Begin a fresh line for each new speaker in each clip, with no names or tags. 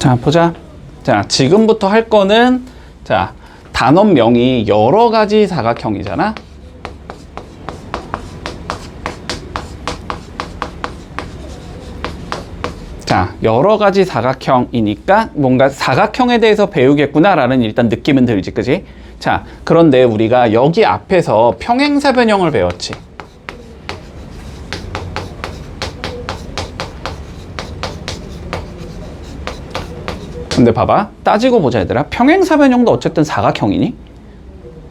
자, 보자. 자, 지금부터 할 거는 자, 단원명이 여러 가지 사각형이잖아. 자, 여러 가지 사각형이니까 뭔가 사각형에 대해서 배우겠구나라는 일단 느낌은 들지, 그지? 자, 그런데 우리가 여기 앞에서 평행사변형을 배웠지. 근데 봐봐. 따지고 보자, 얘들아. 평행사변형도 어쨌든 사각형이니?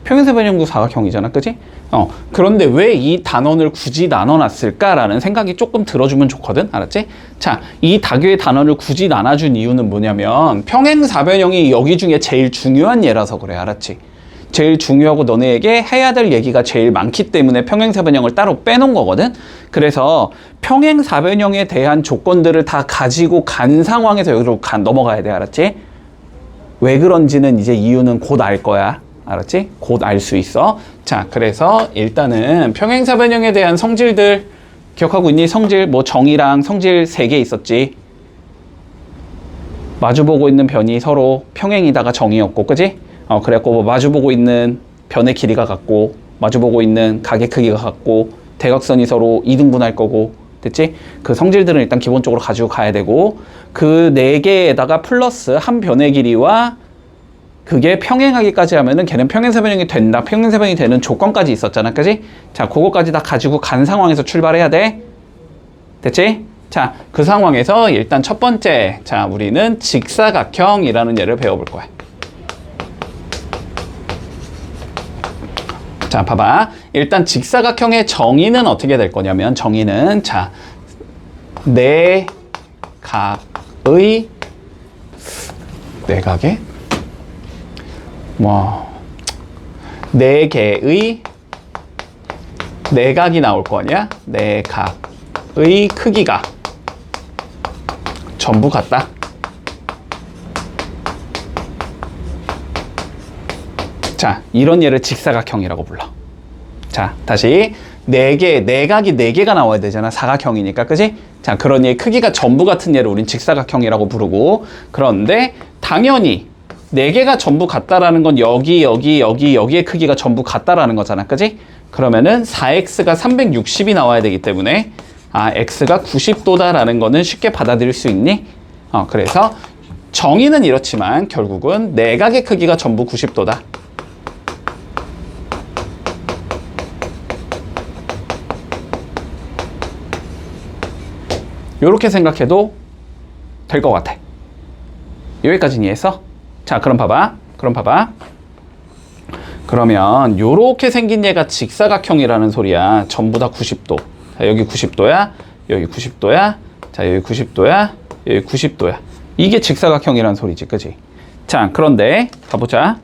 평행사변형도 사각형이잖아, 그지? 어, 그런데 왜 이 단원을 굳이 나눠놨을까라는 생각이 조금 들어주면 좋거든, 알았지? 자, 이 다교의 단원을 굳이 나눠준 이유는 뭐냐면 평행사변형이 여기 중에 제일 중요한 예라서 그래, 알았지? 제일 중요하고 너네에게 해야 될 얘기가 제일 많기 때문에 평행사변형을 따로 빼놓은 거거든. 그래서 평행사변형에 대한 조건들을 다 가지고 간 상황에서 여기로 가, 넘어가야 돼, 알았지? 왜 그런지는 이제 이유는 곧 알 거야. 알았지? 곧 알 수 있어. 자, 그래서 일단은 평행사변형에 대한 성질들 기억하고 있니? 성질 뭐 정의랑 성질 세 개 있었지. 마주보고 있는 변이 서로 평행이다가 정이었고, 그지? 어, 그래갖고 뭐 마주보고 있는 변의 길이가 같고, 마주보고 있는 각의 크기가 같고, 대각선이 서로 이등분할 거고, 됐지? 그 성질들은 일단 기본적으로 가지고 가야 되고, 그 네 개에다가 플러스 한 변의 길이와 그게 평행하기까지 하면은 걔는 평행사변형이 된다. 평행사변형이 되는 조건까지 있었잖아. 그지? 자, 그거까지 다 가지고 간 상황에서 출발해야 돼. 됐지? 자, 그 상황에서 일단 첫 번째, 자, 우리는 직사각형이라는 예를 배워볼 거야. 자, 봐봐. 일단 직사각형의 정의는 어떻게 될 거냐면, 정의는, 자, 네 각의, 내각의? 뭐, 네 개의 내각이 나올 거 아니야? 내각의 크기가 전부 같다. 자, 이런 예를 직사각형이라고 불러. 자, 다시 네 개, 내각이 네 개가 나와야 되잖아. 사각형이니까, 그지? 자, 그런 예 크기가 전부 같은 예를 우린 직사각형이라고 부르고, 그런데 당연히 네 개가 전부 같다라는 건 여기, 여기, 여기, 여기의 크기가 전부 같다라는 거잖아, 그지? 그러면은 4x가 360이 나와야 되기 때문에 아, x가 90도다라는 거는 쉽게 받아들일 수 있니? 어, 그래서 정의는 이렇지만 결국은 내각의 크기가 전부 90도다. 이렇게 생각해도 될 것 같아. 여기까지 이해했어? 자, 그럼 봐봐. 그럼 봐봐. 그러면 요렇게 생긴 얘가 직사각형이라는 소리야. 전부 다 90도. 자, 여기 90도야. 여기 90도야. 자, 여기 90도야. 여기 90도야. 이게 직사각형이라는 소리지. 그지? 자, 그런데 가보자.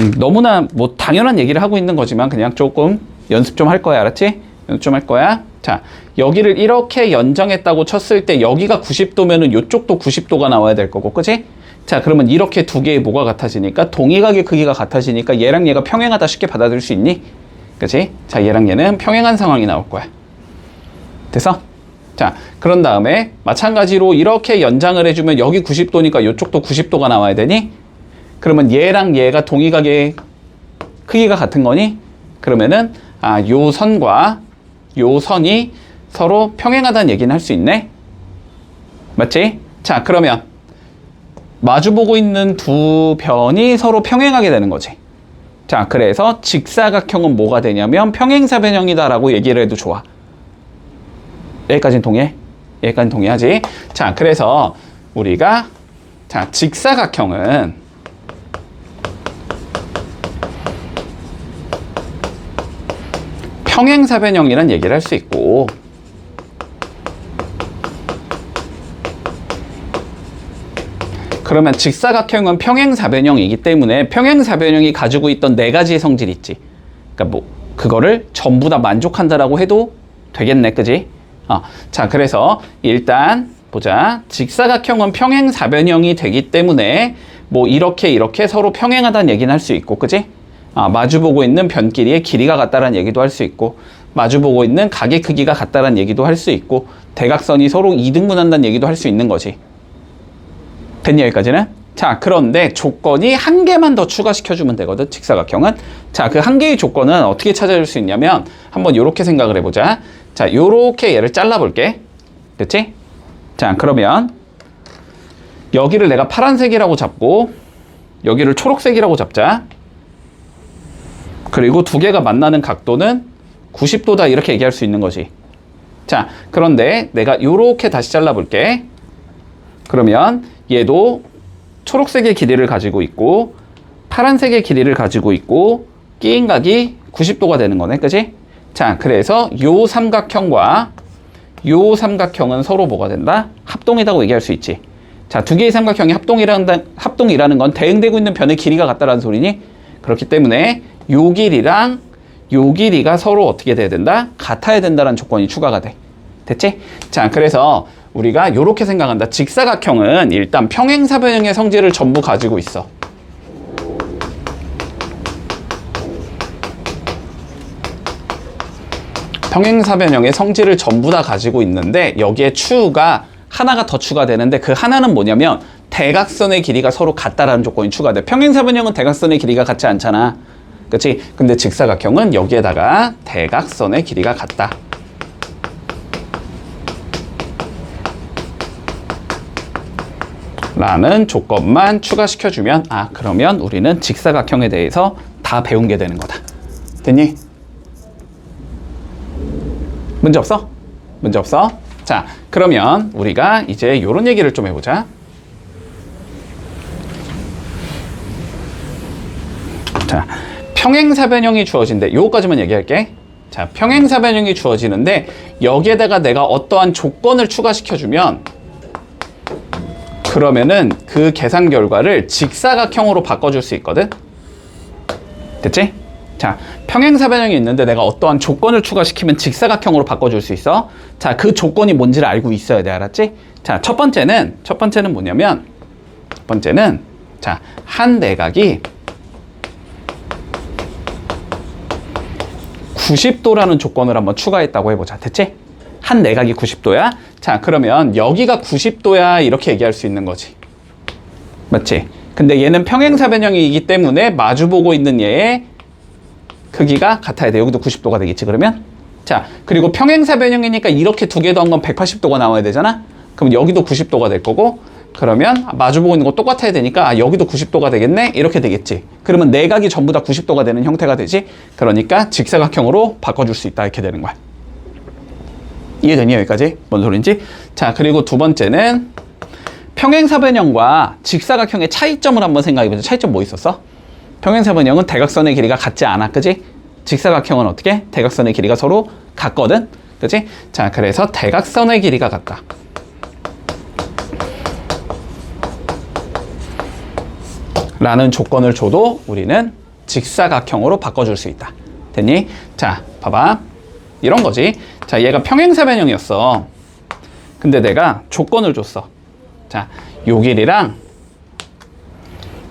음, 너무나 뭐 당연한 얘기를 하고 있는 거지만 그냥 조금 연습 좀 할 거야. 알았지? 연습 좀 할 거야. 자, 여기를 이렇게 연장했다고 쳤을 때 여기가 90도면은 이쪽도 90도가 나와야 될 거고, 그지? 자, 그러면 이렇게 두 개의 뭐가 같아지니까 동일각의 크기가 같아지니까 얘랑 얘가 평행하다 쉽게 받아들일 수 있니? 그지? 자, 얘랑 얘는 평행한 상황이 나올 거야. 됐어? 자, 그런 다음에 마찬가지로 이렇게 연장을 해주면 여기 90도니까 이쪽도 90도가 나와야 되니? 그러면 얘랑 얘가 동일각의 크기가 같은 거니? 그러면은 아, 요 선과 요 선이 서로 평행하다는 얘기는 할 수 있네? 맞지? 자, 그러면 마주보고 있는 두 변이 서로 평행하게 되는 거지. 자, 그래서 직사각형은 뭐가 되냐면 평행사변형이다라고 얘기를 해도 좋아. 여기까지는 동해? 여기까지는 동의하지? 자, 그래서 우리가 자, 직사각형은 평행사변형이란 얘기를 할 수 있고 그러면 직사각형은 평행사변형이기 때문에 평행사변형이 가지고 있던 네 가지의 성질 있지. 그러니까 뭐 그거를 전부 다 만족한다라고 해도 되겠네, 그지? 어, 자, 그래서 일단 보자. 직사각형은 평행사변형이 되기 때문에 뭐 이렇게 이렇게 서로 평행하다는 얘기는 할 수 있고, 그지? 아, 마주보고 있는 변길이의 길이가 같다라는 얘기도 할 수 있고, 마주보고 있는 각의 크기가 같다라는 얘기도 할 수 있고, 대각선이 서로 이등분한다는 얘기도 할 수 있는 거지. 됐니 여기까지는? 자 그런데 조건이 한 개만 더 추가시켜주면 되거든 직사각형은 자 그 한 개의 조건은 어떻게 찾아줄 수 있냐면 한번 이렇게 생각을 해보자 자 요렇게 얘를 잘라볼게 됐지? 자 그러면 여기를 내가 파란색이라고 잡고 여기를 초록색이라고 잡자 그리고 두 개가 만나는 각도는 90도다 이렇게 얘기할 수 있는 거지 자 그런데 내가 요렇게 다시 잘라볼게 그러면 얘도 초록색의 길이를 가지고 있고 파란색의 길이를 가지고 있고 끼인 각이 90도가 되는 거네 그지? 자 그래서 요 삼각형과 요 삼각형은 서로 뭐가 된다? 합동이라고 얘기할 수 있지 자 두 개의 삼각형이 합동이라는, 합동이라는 건 대응되고 있는 변의 길이가 같다라는 소리니 그렇기 때문에 요 길이랑 요 길이가 서로 어떻게 돼야 된다? 같아야 된다는 조건이 추가가 돼 됐지? 자, 그래서 우리가 이렇게 생각한다. 직사각형은 일단 평행사변형의 성질을 전부 가지고 있어. 평행사변형의 성질을 전부 다 가지고 있는데 여기에 추가 하나가 더 추가되는데 그 하나는 뭐냐면 대각선의 길이가 서로 같다라는 조건이 추가돼. 평행사변형은 대각선의 길이가 같지 않잖아. 그치? 근데 직사각형은 여기에다가 대각선의 길이가 같다. 라는 조건만 추가시켜주면 아 그러면 우리는 직사각형에 대해서 다 배운 게 되는 거다 됐니? 문제 없어? 문제 없어? 자 그러면 우리가 이제 이런 얘기를 좀 해보자 자 평행사 변형이 주어진대 요거까지만 얘기할게 자 평행사 변형이 주어지는데 여기에다가 내가 어떠한 조건을 추가시켜 주면 그러면은 그 계산 결과를 직사각형으로 바꿔 줄 수 있거든. 됐지? 자, 평행사 변형이 있는데 내가 어떠한 조건을 추가시키면 직사각형으로 바꿔 줄 수 있어. 자, 그 조건이 뭔지를 알고 있어야 돼, 알았지? 자, 첫 번째는, 첫 번째는 뭐냐면, 첫 번째는, 자, 한 내각이 90도라는 조건을 한번 추가했다고 해보자. 됐지? 한 내각이 90도야? 자, 그러면 여기가 90도야 이렇게 얘기할 수 있는 거지. 맞지? 근데 얘는 평행사 변형이기 때문에 마주보고 있는 얘의 크기가 같아야 돼. 여기도 90도가 되겠지, 그러면? 자, 그리고 평행사 변형이니까 이렇게 두 개 더 한 건 180도가 나와야 되잖아? 그럼 여기도 90도가 될 거고, 그러면 마주보고 있는 거 똑같아야 되니까 아, 여기도 90도가 되겠네? 이렇게 되겠지. 그러면 내각이 전부 다 90도가 되는 형태가 되지? 그러니까 직사각형으로 바꿔줄 수 있다. 이렇게 되는 거야. 이해되니 여기까지? 뭔 소린지? 자, 그리고 두 번째는 평행사변형과 직사각형의 차이점을 한번 생각해보자. 차이점 뭐 있었어? 평행사변형은 대각선의 길이가 같지 않아, 그지? 직사각형은 어떻게? 대각선의 길이가 서로 같거든, 그지? 자, 그래서 대각선의 길이가 같다. 라는 조건을 줘도 우리는 직사각형으로 바꿔줄 수 있다. 됐니? 자, 봐봐. 이런 거지. 자, 얘가 평행사변형이었어. 근데 내가 조건을 줬어. 자, 요 길이랑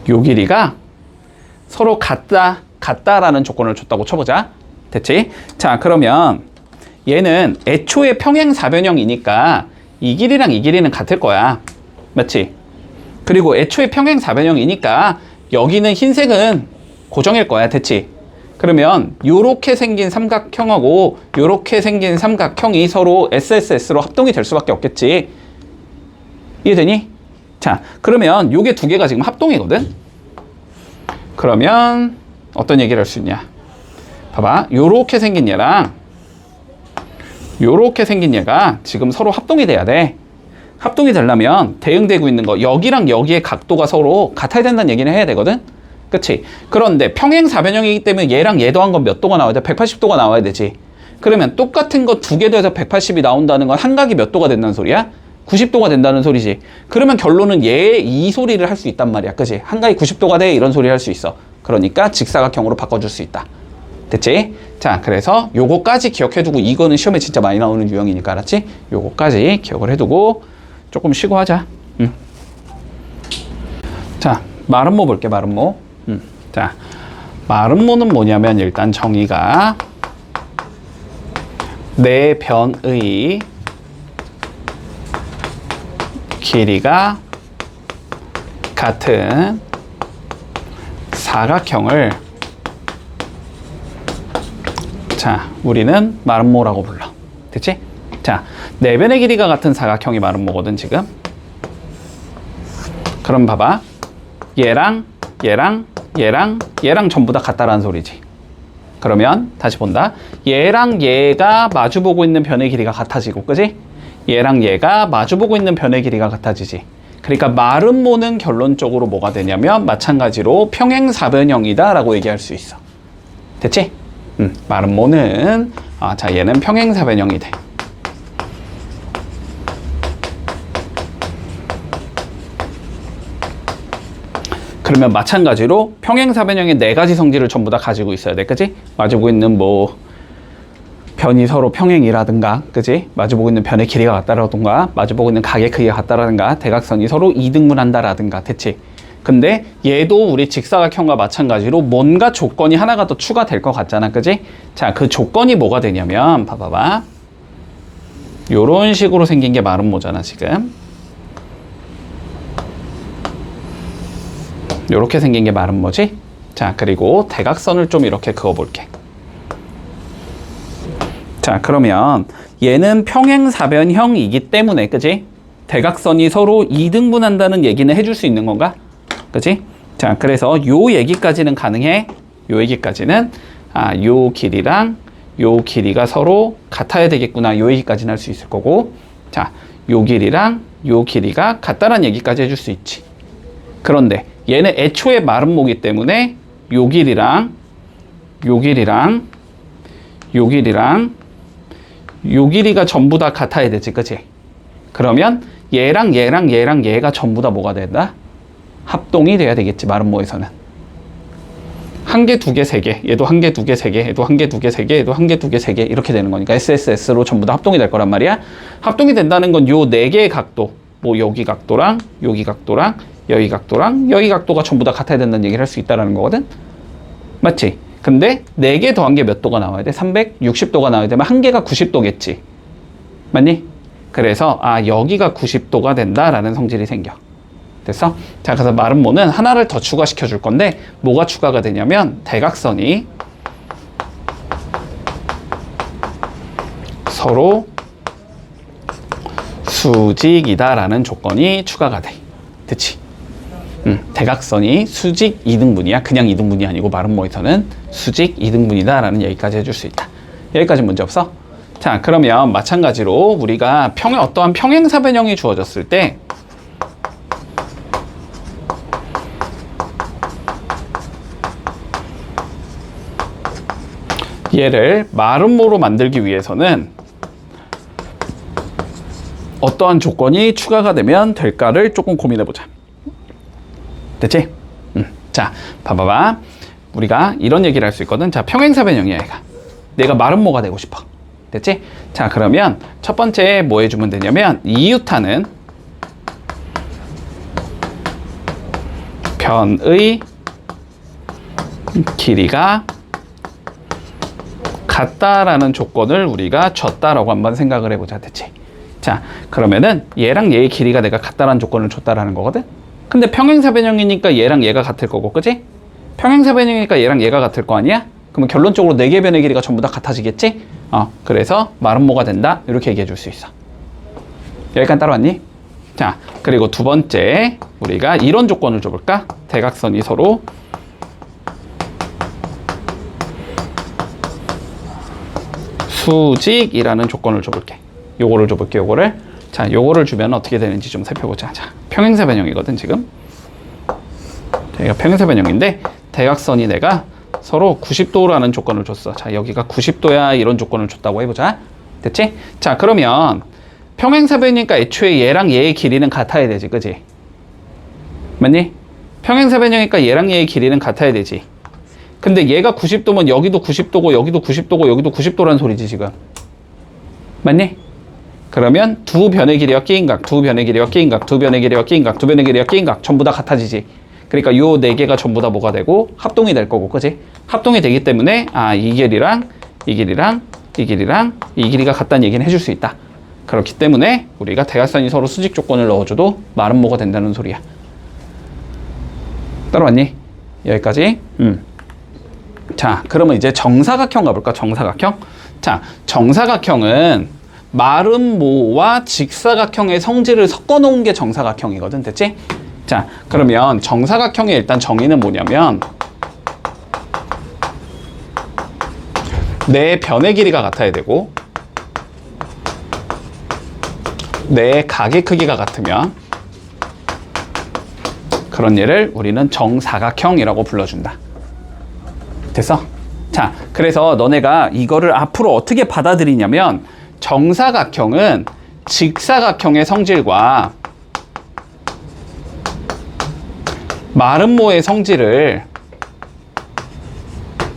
요 길이가 서로 같다, 같다라는 조건을 줬다고 쳐보자. 됐지? 자, 그러면 얘는 애초에 평행사변형이니까 이 길이랑 이 길이는 같을 거야. 맞지? 그리고 애초에 평행사변형이니까 여기는 흰색은 고정일 거야. 됐지? 그러면 요렇게 생긴 삼각형하고 요렇게 생긴 삼각형이 서로 SSS로 합동이 될 수밖에 없겠지. 이해되니? 자, 그러면 요게 두 개가 지금 합동이거든? 그러면 어떤 얘기를 할 수 있냐? 봐봐. 요렇게 생긴 얘랑 요렇게 생긴 얘가 지금 서로 합동이 돼야 돼. 합동이 되려면 대응되고 있는 거 여기랑 여기의 각도가 서로 같아야 된다는 얘기는 해야 되거든? 그치? 그런데 평행 사변형이기 때문에 얘랑 얘 더한 건 몇 도가 나와야 돼? 180도가 나와야 되지. 그러면 똑같은 거 두 개 더해서 180이 나온다는 건 한 각이 몇 도가 된다는 소리야? 90도가 된다는 소리지. 그러면 결론은 얘 이 소리를 할 수 있단 말이야. 그치? 한 각이 90도가 돼 이런 소리 할수 있어. 그러니까 직사각형으로 바꿔줄 수 있다. 됐지? 자, 그래서 요거까지 기억해두고 이거는 시험에 진짜 많이 나오는 유형이니까 알았지? 요거까지 기억을 해두고 조금 쉬고 하자. 응. 자, 마름모 볼게, 마름모. 음, 자, 마름모는 뭐냐면 일단 정의가 내 변의 길이가 같은 사각형을 자, 우리는 마름모라고 불러. 됐지? 자, 네 변의 길이가 같은 사각형이 마름모거든, 지금. 그럼 봐봐. 얘랑, 얘랑, 얘랑, 얘랑 전부 다 같다라는 소리지. 그러면 다시 본다. 얘랑 얘가 마주보고 있는 변의 길이가 같아지고, 그지? 얘랑 얘가 마주보고 있는 변의 길이가 같아지지. 그러니까 마름모는 결론적으로 뭐가 되냐면 마찬가지로 평행 사변형이다 라고 얘기할 수 있어. 됐지? 음, 마름모는 아, 자 얘는 평행 사변형이 돼. 그러면 마찬가지로 평행사변형의 네 가지 성질을 전부 다 가지고 있어야 돼, 그지? 마주보고 있는 뭐 변이 서로 평행이라든가, 그지? 마주보고 있는 변의 길이가 같다라든가, 마주보고 있는 각의 크기가 같다라든가, 대각선이 서로 이등분한다라든가, 됐지? 근데 얘도 우리 직사각형과 마찬가지로 뭔가 조건이 하나가 더 추가될 것 같잖아, 그지? 자, 그 조건이 뭐가 되냐면, 봐봐봐. 요런 식으로 생긴 게 마름모잖아, 지금. 요렇게 생긴 게 마름모지? 자, 그리고 대각선을 좀 이렇게 그어볼게. 자, 그러면 얘는 평행사변형이기 때문에, 그지? 대각선이 서로 이등분한다는 얘기는 해줄 수 있는 건가? 그지? 자, 그래서 요 얘기까지는 가능해. 요 얘기까지는, 아, 요 길이랑 요 길이가 서로 같아야 되겠구나. 요 얘기까지는 할 수 있을 거고. 자, 요 길이랑 요 길이가 같다란 얘기까지 해줄 수 있지. 그런데 얘는 애초에 마름모기 때문에 요 길이랑 요 길이랑 요 길이랑 요 길이가 전부 다 같아야 되지, 그치? 그러면 얘랑 얘랑 얘랑 얘가 전부 다 뭐가 된다? 합동이 돼야 되겠지, 마름모에서는. 한 개, 두 개, 세 개. 얘도 한 개, 두 개, 세 개. 얘도 한 개, 두 개, 세 개. 얘도 한 개, 두 개, 세 개. 이렇게 되는 거니까 SSS로 전부 다 합동이 될 거란 말이야. 합동이 된다는 건 요 네 개의 각도. 뭐 여기 각도랑 여기 각도랑 여기 각도랑 여기 각도가 전부 다 같아야 된다는 얘기를 할 수 있다라는 거거든. 맞지? 근데 4개 더한 게 몇 도가 나와야 돼? 360도가 나와야 되면 한 개가 90도겠지. 맞니? 그래서 아 여기가 90도가 된다라는 성질이 생겨. 됐어? 자 그래서 마름모는 하나를 더 추가시켜 줄 건데 뭐가 추가가 되냐면 대각선이 서로 수직이다라는 조건이 추가가 돼. 됐지? 음, 대각선이 수직 2등분이야. 그냥 2등분이 아니고 마름모에서는 수직 2등분이다 라는 얘기까지 해줄 수 있다. 여기까지 문제 없어? 자, 그러면 마찬가지로 우리가 평 어떠한 평행사변형이 주어졌을 때 얘를 마름모로 만들기 위해서는 어떠한 조건이 추가가 되면 될까를 조금 고민해 보자. 됐지? 음. 자, 봐봐봐. 우리가 이런 얘기를 할 수 있거든. 자, 평행사 변형이야, 얘가. 내가 마름모가 되고 싶어. 됐지? 자, 그러면 첫 번째 뭐 해주면 되냐면, 이유타는 변의 길이가 같다라는 조건을 우리가 줬다라고 한번 생각을 해보자. 됐지? 자, 그러면은 얘랑 얘의 길이가 내가 같다라는 조건을 줬다라는 거거든? 근데 평행사 변형이니까 얘랑 얘가 같을 거고, 그지? 평행사 변형이니까 얘랑 얘가 같을 거 아니야? 그러면 결론적으로 네 개 변의 길이가 전부 다 같아지겠지? 어, 그래서 마름모가 된다. 이렇게 얘기해 줄 수 있어. 여기까지 따라왔니? 자, 그리고 두 번째, 우리가 이런 조건을 줘볼까? 대각선이 서로 수직이라는 조건을 줘볼게. 요거를 줘볼게, 요거를. 자, 요거를 주면 어떻게 되는지 좀 살펴보자. 자, 평행사 변형이거든, 지금. 여기가 평행사 변형인데, 대각선이 내가 서로 90도라는 조건을 줬어. 자, 여기가 90도야, 이런 조건을 줬다고 해보자. 됐지? 자, 그러면 평행사 변이니까 애초에 얘랑 얘의 길이는 같아야 되지, 그지? 맞니? 평행사 변형이니까 얘랑 얘의 길이는 같아야 되지. 근데 얘가 90도면 여기도 90도고 여기도 90도고 여기도 90도라는 소리지 지금. 맞니? 그러면 두 변의 길이와 끼인 각, 두 변의 길이와 끼인 각, 두 변의 길이와 끼인 각, 두 변의 길이와 끼인 각 전부 다 같아지지. 그러니까 요 네 개가 전부 다 뭐가 되고 합동이 될 거고, 그지? 합동이 되기 때문에 아, 이 길이랑 이 길이랑 이 길이랑 이 길이가 같다는 얘기는 해줄 수 있다. 그렇기 때문에 우리가 대각선이 서로 수직 조건을 넣어줘도 마름모가 된다는 소리야. 따라왔니? 여기까지. 음. 자, 그러면 이제 정사각형 가볼까? 정사각형. 자, 정사각형은 마름모와 직사각형의 성질을 섞어 놓은 게 정사각형이거든. 됐지? 자, 그러면 정사각형의 일단 정의는 뭐냐면 내 변의 길이가 같아야 되고 내 각의 크기가 같으면 그런 예를 우리는 정사각형이라고 불러준다. 됐어? 자, 그래서 너네가 이거를 앞으로 어떻게 받아들이냐면 정사각형은 직사각형의 성질과 마름모의 성질을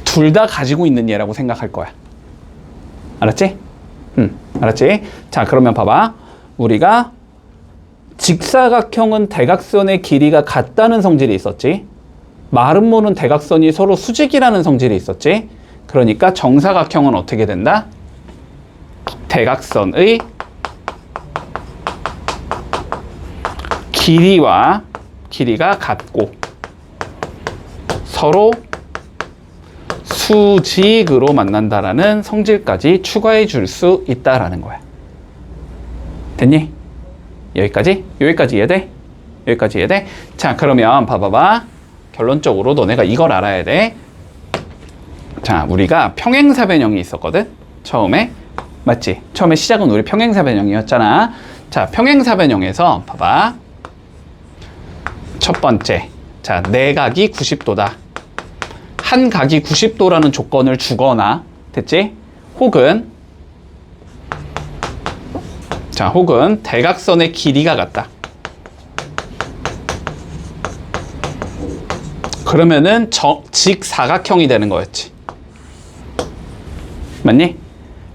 둘 다 가지고 있는 예라고 생각할 거야. 알았지? 응, 알았지? 자, 그러면 봐봐. 우리가 직사각형은 대각선의 길이가 같다는 성질이 있었지. 마름모는 대각선이 서로 수직이라는 성질이 있었지. 그러니까 정사각형은 어떻게 된다? 대각선의 길이와 길이가 같고 서로 수직으로 만난다라는 성질까지 추가해 줄 수 있다라는 거야. 됐니? 여기까지? 여기까지 이해돼? 여기까지 이해돼? 자, 그러면 봐봐봐. 결론적으로 너네가 이걸 알아야 돼. 자, 우리가 평행사 변형이 있었거든? 처음에. 맞지? 처음에 시작은 우리 평행사 변형이었잖아. 자, 평행사 변형에서 봐봐. 첫 번째. 자, 내각이 90도다. 한 각이 90도라는 조건을 주거나, 됐지? 혹은, 자, 혹은 대각선의 길이가 같다. 그러면은 저, 직사각형이 되는 거였지. 맞니?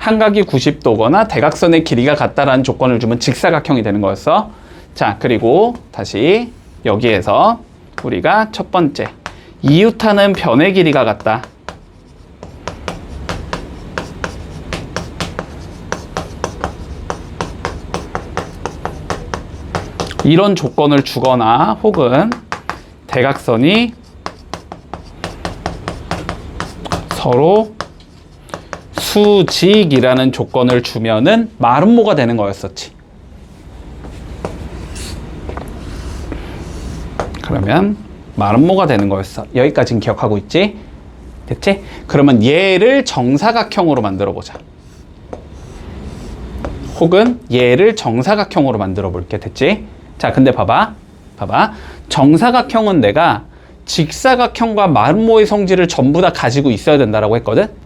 한 각이 90도거나 대각선의 길이가 같다라는 조건을 주면 직사각형이 되는 거였어. 자, 그리고 다시 여기에서 우리가 첫 번째 이웃하는 변의 길이가 같다. 이런 조건을 주거나 혹은 대각선이 서로 수직이라는 조건을 주면은 마름모가 되는 거였었지. 그러면 마름모가 되는 거였어. 여기까지는 기억하고 있지? 됐지? 그러면 얘를 정사각형으로 만들어 보자. 혹은 얘를 정사각형으로 만들어 볼게. 됐지? 자, 근데 봐봐. 봐봐. 정사각형은 내가 직사각형과 마름모의 성질을 전부 다 가지고 있어야 된다라고 했거든?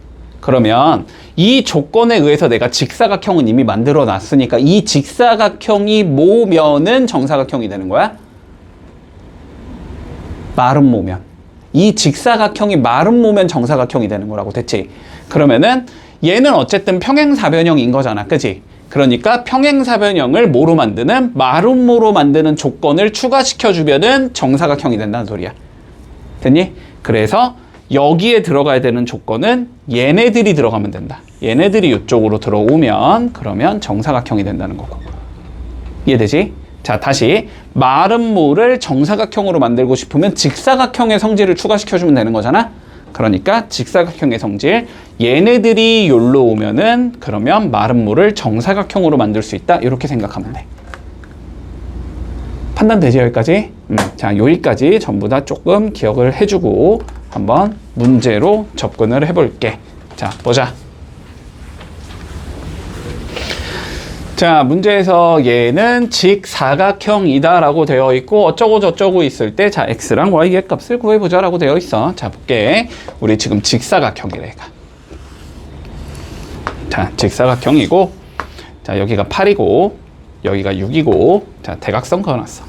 그러면 이 조건에 의해서 내가 직사각형은 이미 만들어 놨으니까 이 직사각형이 모면은 정사각형이 되는 거야? 마름모면. 이 직사각형이 마름모면 정사각형이 되는 거라고 됐지? 그러면은 얘는 어쨌든 평행사변형인 거잖아. 그지? 그러니까 평행사변형을 뭐로 만드는? 마름모로 만드는 조건을 추가시켜 주면은 정사각형이 된다는 소리야. 됐니? 그래서 여기에 들어가야 되는 조건은 얘네들이 들어가면 된다. 얘네들이 이쪽으로 들어오면 그러면 정사각형이 된다는 거고. 이해되지? 자, 다시 마름모를 정사각형으로 만들고 싶으면 직사각형의 성질을 추가시켜 주면 되는 거잖아. 그러니까 직사각형의 성질 얘네들이 여기로 오면은 그러면 마름모를 정사각형으로 만들 수 있다. 이렇게 생각하면 돼. 판단 되지 여기까지? 음, 자 여기까지 전부 다 조금 기억을 해주고 한번 문제로 접근을 해볼게. 자 보자. 자 문제에서 얘는 직사각형이다 라고 되어 있고 어쩌고 저쩌고 있을 때 자 x랑 y의 값을 구해보자 라고 되어 있어. 자 볼게. 우리 지금 직사각형이래. 자 직사각형이고 자 여기가 8이고 여기가 6이고 자 대각선 그어놨어.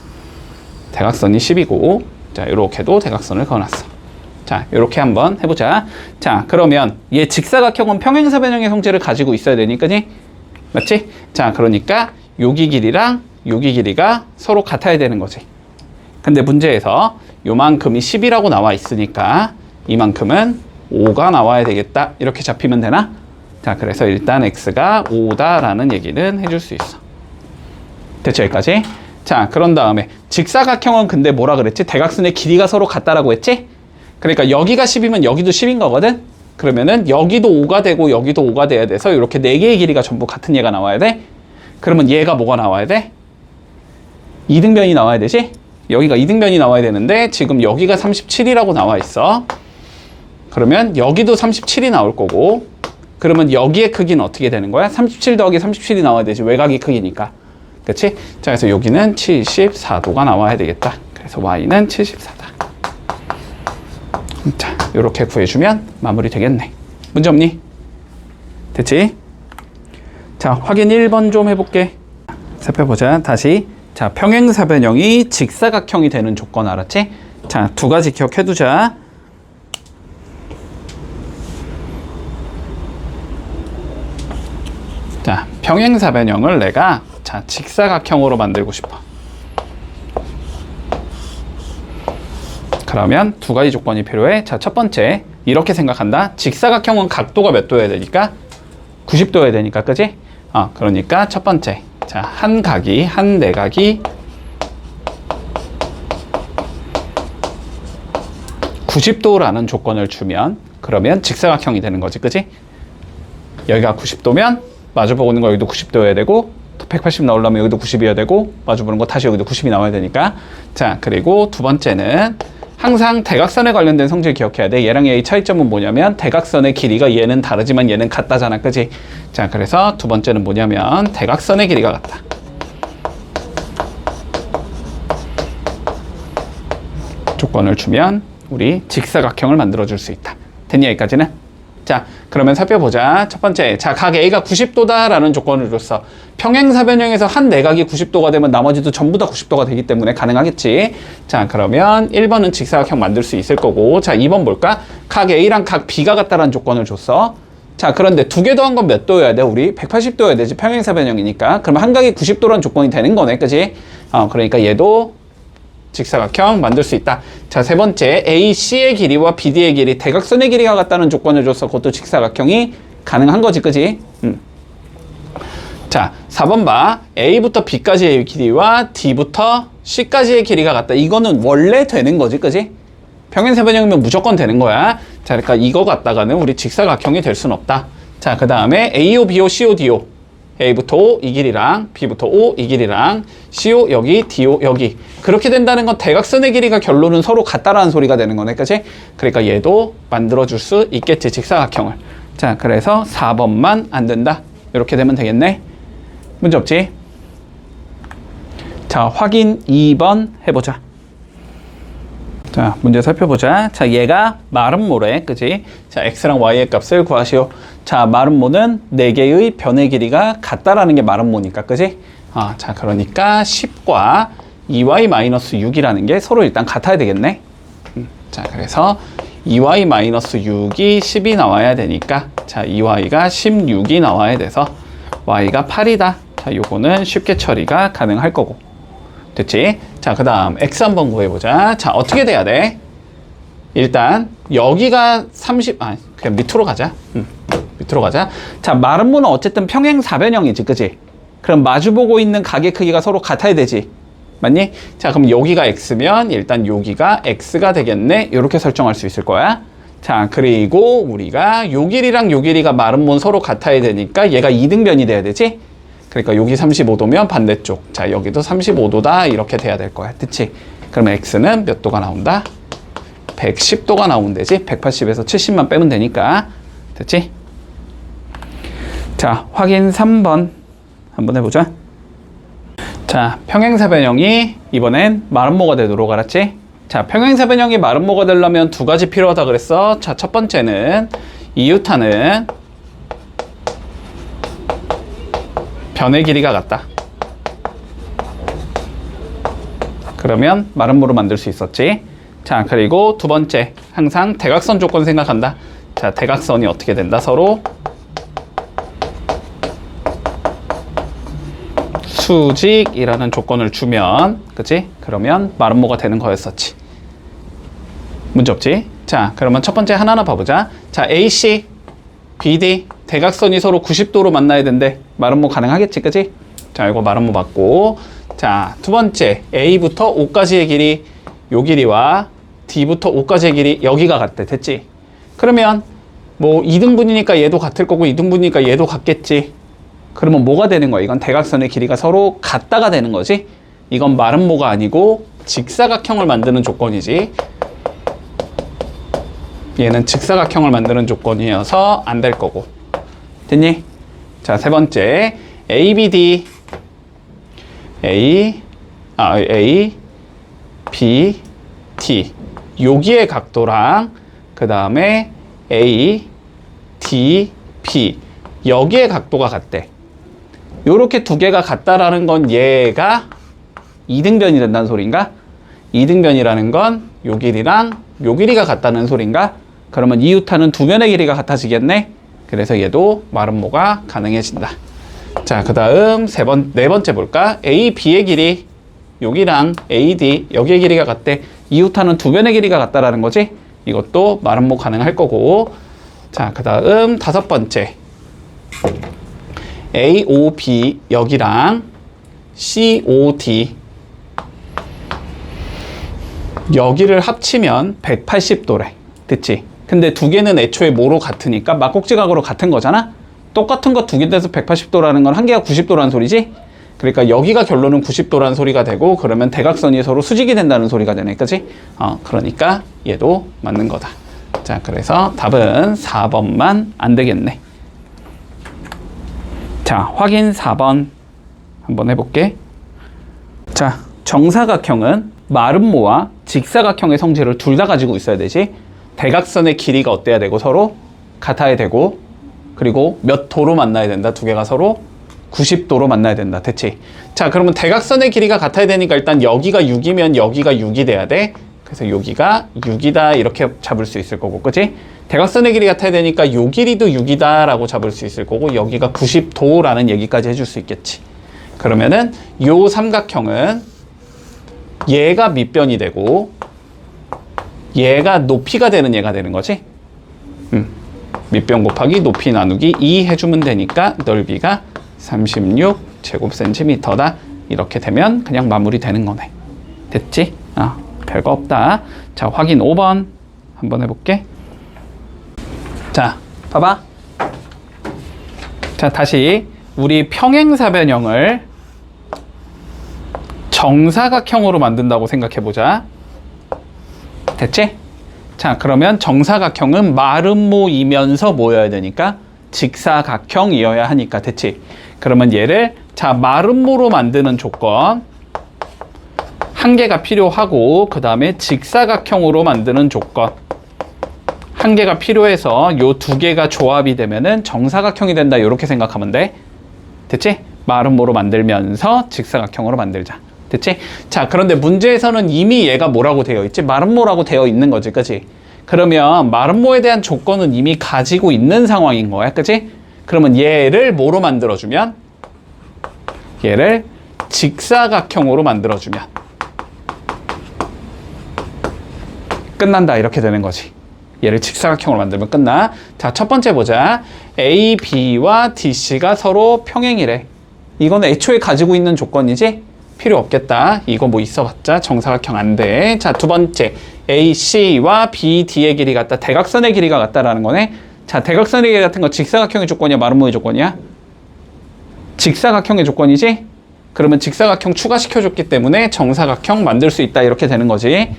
대각선이 10이고 자 이렇게도 대각선을 그어놨어. 자 이렇게 한번 해보자. 자 그러면 얘 직사각형은 평행사 변형의 성질을 가지고 있어야 되니까지 맞지? 자 그러니까 여기 길이랑 여기 길이가 서로 같아야 되는 거지. 근데 문제에서 요만큼이 10이라고 나와 있으니까 이만큼은 5가 나와야 되겠다. 이렇게 잡히면 되나? 자 그래서 일단 x가 5다라는 얘기는 해줄 수 있어. 됐죠 여기까지? 자, 그런 다음에 직사각형은 근데 뭐라 그랬지? 대각선의 길이가 서로 같다라고 했지? 그러니까 여기가 10이면 여기도 10인 거거든? 그러면은 여기도 5가 되고 여기도 5가 돼야 돼서 이렇게 네 개의 길이가 전부 같은 얘가 나와야 돼? 그러면 얘가 뭐가 나와야 돼? 이등변이 나와야 되지? 여기가 이등변이 나와야 되는데 지금 여기가 37이라고 나와 있어. 그러면 여기도 37이 나올 거고 그러면 여기의 크기는 어떻게 되는 거야? 37 더하기 37이 나와야 되지. 외곽이 크기니까. 그치? 자, 그래서 여기는 74도가 나와야 되겠다. 그래서 y는 74다. 자, 이렇게 구해주면 마무리 되겠네. 문제 없니? 됐지? 자, 확인 1번 좀 해볼게. 살펴보자. 다시. 자, 평행사변형이 직사각형이 되는 조건 알았지? 자, 두 가지 기억해두자. 자, 평행사변형을 내가 자, 직사각형으로 만들고 싶어. 그러면 두 가지 조건이 필요해. 자, 첫 번째. 이렇게 생각한다. 직사각형은 각도가 몇 도여야 되니까? 90도여야 되니까, 그지? 아, 그러니까 첫 번째. 자, 한 각이, 한 내각이 90도라는 조건을 주면 그러면 직사각형이 되는 거지, 그지? 여기가 90도면 마주보고 있는 거 여기도 90도여야 되고 180 나오려면 여기도 90이어야 되고 마주보는 거 다시 여기도 90이 나와야 되니까 자 그리고 두 번째는 항상 대각선에 관련된 성질 기억해야 돼. 얘랑 얘의 차이점은 뭐냐면 대각선의 길이가 얘는 다르지만 얘는 같다잖아. 그지? 자 그래서 두 번째는 뭐냐면 대각선의 길이가 같다. 조건을 주면 우리 직사각형을 만들어 줄 수 있다. 됐니? 여기까지는? 자, 그러면 살펴보자. 첫 번째, 자, 각 A가 90도다라는 조건을 줬어. 평행사변형에서 한 내각이 90도가 되면 나머지도 전부 다 90도가 되기 때문에 가능하겠지. 자, 그러면 1번은 직사각형 만들 수 있을 거고, 자, 2번 볼까? 각 A랑 각 B가 같다라는 조건을 줬어. 자, 그런데 두 개 더한 건 몇 도여야 돼? 우리 180도여야 되지. 평행사변형이니까. 그러면 한 각이 90도라는 조건이 되는 거네. 그지? 어, 그러니까 얘도 직사각형 만들 수 있다. 자, 세 번째, AC의 길이와 BD의 길이, 대각선의 길이가 같다는 조건을 줘서 그것도 직사각형이 가능한 거지, 그지? 음. 자, 4번 봐. A부터 B까지의 길이와 D부터 C까지의 길이가 같다. 이거는 원래 되는 거지, 그지? 평행사변형이면 무조건 되는 거야. 자, 그러니까 이거 갖다가는 우리 직사각형이 될 수는 없다. 자, 그 다음에 AO, BO, CO, DO. A부터 O 이 길이랑 B부터 O 이 길이랑 CO 여기 DO 여기. 그렇게 된다는 건 대각선의 길이가 결론은 서로 같다라는 소리가 되는 거네 그치? 그러니까 얘도 만들어줄 수 있겠지 직사각형을. 자 그래서 4번만 안 된다. 이렇게 되면 되겠네. 문제 없지? 자 확인 2번 해보자 자, 문제 살펴보자. 자, 얘가 마름모래, 그지? 자, x랑 y의 값을 구하시오. 자, 마름모는 4개의 변의 길이가 같다라는 게 마름모니까, 그지? 아, 자, 그러니까 10과 2y-6이라는 게 서로 일단 같아야 되겠네. 음, 자, 그래서 2y-6이 10이 나와야 되니까, 자, 2y가 16이 나와야 돼서 y가 8이다. 자, 요거는 쉽게 처리가 가능할 거고. 됐지? 자, 그 다음 x 한번 구해보자. 자, 어떻게 돼야 돼? 일단 여기가 30, 아, 그냥 밑으로 가자. 음, 밑으로 가자. 자, 마름모는 어쨌든 평행사변형이지, 그지? 그럼 마주보고 있는 각의 크기가 서로 같아야 되지. 맞니? 자, 그럼 여기가 x면 일단 여기가 x가 되겠네. 이렇게 설정할 수 있을 거야. 자, 그리고 우리가 요 길이랑 요 길이가 마름모는 서로 같아야 되니까 얘가 이등변이 돼야 되지? 그러니까 여기 35도면 반대쪽. 자, 여기도 35도다. 이렇게 돼야 될 거야. 그치? 그러면 x는 몇 도가 나온다? 110도가 나온대지. 180에서 70만 빼면 되니까. 됐지? 자, 확인 3번 한번 해보자. 자, 평행사 변형이 이번엔 마름모가 되도록 알았지? 자, 평행사 변형이 마름모가 되려면 두 가지 필요하다 그랬어. 자, 첫 번째는 이유타는 변의 길이가 같다. 그러면 마름모로 만들 수 있었지. 자, 그리고 두 번째, 항상 대각선 조건 생각한다. 자, 대각선이 어떻게 된다? 서로 수직이라는 조건을 주면, 그치? 그러면 마름모가 되는 거였었지. 문제 없지? 자, 그러면 첫 번째 하나하나 봐보자. 자, AC, BD, 대각선이 서로 90도로 만나야 된대. 마름모 가능하겠지, 그치? 자, 이거 마름모 맞고. 자, 두 번째 A부터 O까지의 길이 요 길이와 D부터 O까지의 길이 여기가 같대. 됐지? 그러면 뭐 2등분이니까 얘도 같을 거고 2등분이니까 얘도 같겠지. 그러면 뭐가 되는 거야? 이건 대각선의 길이가 서로 같다가 되는 거지. 이건 마름모가 아니고 직사각형을 만드는 조건이지. 얘는 직사각형을 만드는 조건이어서 안 될 거고. 됐니? 자, 세 번째. ABD. A, 아, A, B, T. 여기의 각도랑, 그 다음에 A, D, B. 여기의 각도가 같대. 요렇게 두 개가 같다라는 건 얘가 이등변이 된다는 소린가? 이등변이라는 건 요 길이랑 요 길이가 같다는 소린가? 그러면 이웃하는 두 변의 길이가 같아지겠네? 그래서 얘도 마름모가 가능해진다. 자, 그 다음 세 번, 네 번째 볼까? A, B의 길이 여기랑 AD 여기의 길이가 같대. 이웃하는 두 변의 길이가 같다라는 거지? 이것도 마름모 가능할 거고. 자, 그 다음 다섯 번째. AOB 여기랑 COD 여기를 합치면 180도래. 됐지? 근데 두 개는 애초에 뭐로 같으니까 막곡지각으로 같은 거잖아? 똑같은 거 두 개 돼서 180도라는 건 한 개가 90도라는 소리지? 그러니까 여기가 결론은 90도라는 소리가 되고 그러면 대각선이 서로 수직이 된다는 소리가 되네. 그지? 어, 그러니까 얘도 맞는 거다. 자, 그래서 답은 4번만 안 되겠네. 자, 확인 4번 한번 해볼게. 자, 정사각형은 마름모와 직사각형의 성질을 둘 다 가지고 있어야 되지. 대각선의 길이가 어때야 되고 서로 같아야 되고 그리고 몇 도로 만나야 된다. 두 개가 서로 90도로 만나야 된다. 됐지? 자, 그러면 대각선의 길이가 같아야 되니까 일단 여기가 6이면 여기가 6이 돼야 돼. 그래서 여기가 6이다 이렇게 잡을 수 있을 거고, 그치? 대각선의 길이 같아야 되니까 요 길이도 6이다 라고 잡을 수 있을 거고 여기가 90도라는 얘기까지 해줄 수 있겠지. 그러면은 요 삼각형은 얘가 밑변이 되고 얘가 높이가 되는 얘가 되는 거지. 음. 밑변 곱하기 높이 나누기 2 해주면 되니까 넓이가 36 제곱센티미터다. 이렇게 되면 그냥 마무리 되는 거네. 됐지? 아, 별거 없다. 자, 확인 5번 한번 해볼게. 자, 봐봐. 자, 다시 우리 평행사변형을 정사각형으로 만든다고 생각해 보자. 됐지? 자, 그러면 정사각형은 마름모이면서 뭐여야 되니까 직사각형이어야 하니까 됐지? 그러면 얘를 자, 마름모로 만드는 조건 한 개가 필요하고 그 다음에 직사각형으로 만드는 조건 한 개가 필요해서 요 두 개가 조합이 되면은 정사각형이 된다 이렇게 생각하면 돼. 됐지? 마름모로 만들면서 직사각형으로 만들자. 됐지? 자, 그런데 문제에서는 이미 얘가 뭐라고 되어 있지? 마름모라고 되어 있는 거지, 그치? 그러면 마름모에 대한 조건은 이미 가지고 있는 상황인 거야, 그치? 그러면 얘를 뭐로 만들어주면? 얘를 직사각형으로 만들어주면 끝난다, 이렇게 되는 거지. 얘를 직사각형으로 만들면 끝나. 자, 첫 번째 보자. A, B와 DC가 서로 평행이래. 이건 애초에 가지고 있는 조건이지? 필요 없겠다. 이거 뭐 있어봤자 정사각형 안 돼. 자, 두 번째. AC와 BD의 길이 같다. 대각선의 길이가 같다라는 거네. 자, 대각선의 길이 같은 거 직사각형의 조건이야? 마름모의 조건이야? 직사각형의 조건이지? 그러면 직사각형 추가시켜줬기 때문에 정사각형 만들 수 있다. 이렇게 되는 거지.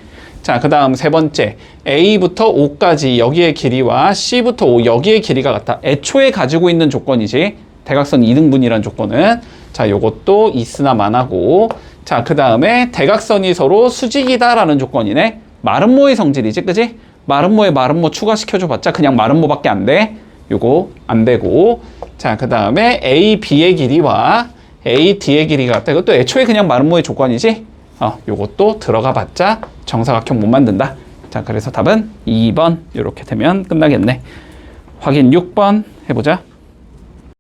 자, 그 다음 세 번째. A부터 O까지 여기의 길이와 C부터 O 여기의 길이가 같다. 애초에 가지고 있는 조건이지. 대각선 2등분이라는 조건은. 자, 요것도 있으나 마나고. 자, 그 다음에 대각선이 서로 수직이다라는 조건이네. 마름모의 성질이지, 그지? 마름모에 마름모 추가시켜줘 봤자 그냥 마름모밖에 안 돼. 요거 안 되고. 자, 그 다음에 A, B의 길이와 A, D의 길이가 같다. 이것도 애초에 그냥 마름모의 조건이지? 어, 요것도 들어가 봤자 정사각형 못 만든다. 자, 그래서 답은 2번. 이렇게 되면 끝나겠네. 확인 6번 해보자.